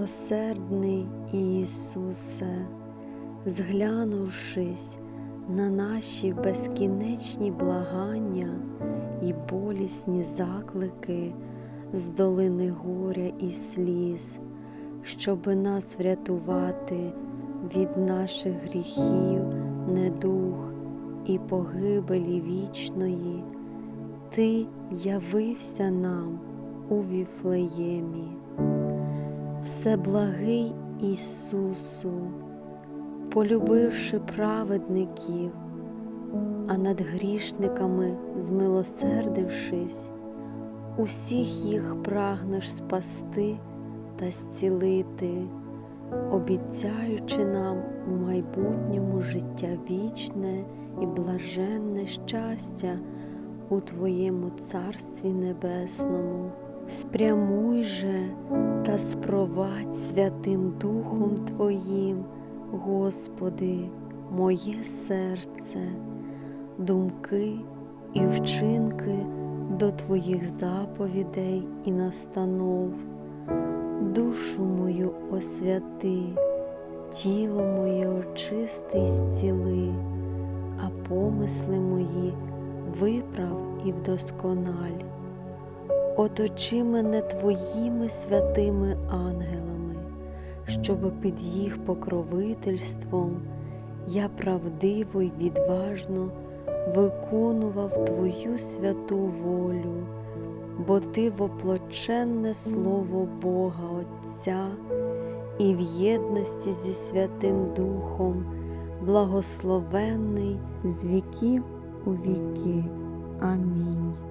Милосердний Ісусе, зглянувшись на наші безкінечні благання і болісні заклики з долини горя і сліз, щоби нас врятувати від наших гріхів, недух і погибелі вічної, Ти явився нам у Віфлеємі. Всеблагий Ісусу, полюбивши праведників, а над грішниками змилосердившись, усіх їх прагнеш спасти та зцілити, обіцяючи нам у майбутньому життя вічне і блаженне щастя у Твоєму Царстві Небесному. Спрямуй же та спровадь Святим Духом Твоїм, Господи, моє серце, думки і вчинки до Твоїх заповідей і настанов, душу мою освяти, тіло моє очисти й зціли, а помисли мої виправ і вдоскональ. Оточи мене Твоїми святими ангелами, щоб під їх покровительством я правдиво й відважно виконував Твою святу волю, бо Ти воплоченне Слово Бога Отця і в єдності зі Святим Духом, благословенний з віків у віки. Амінь.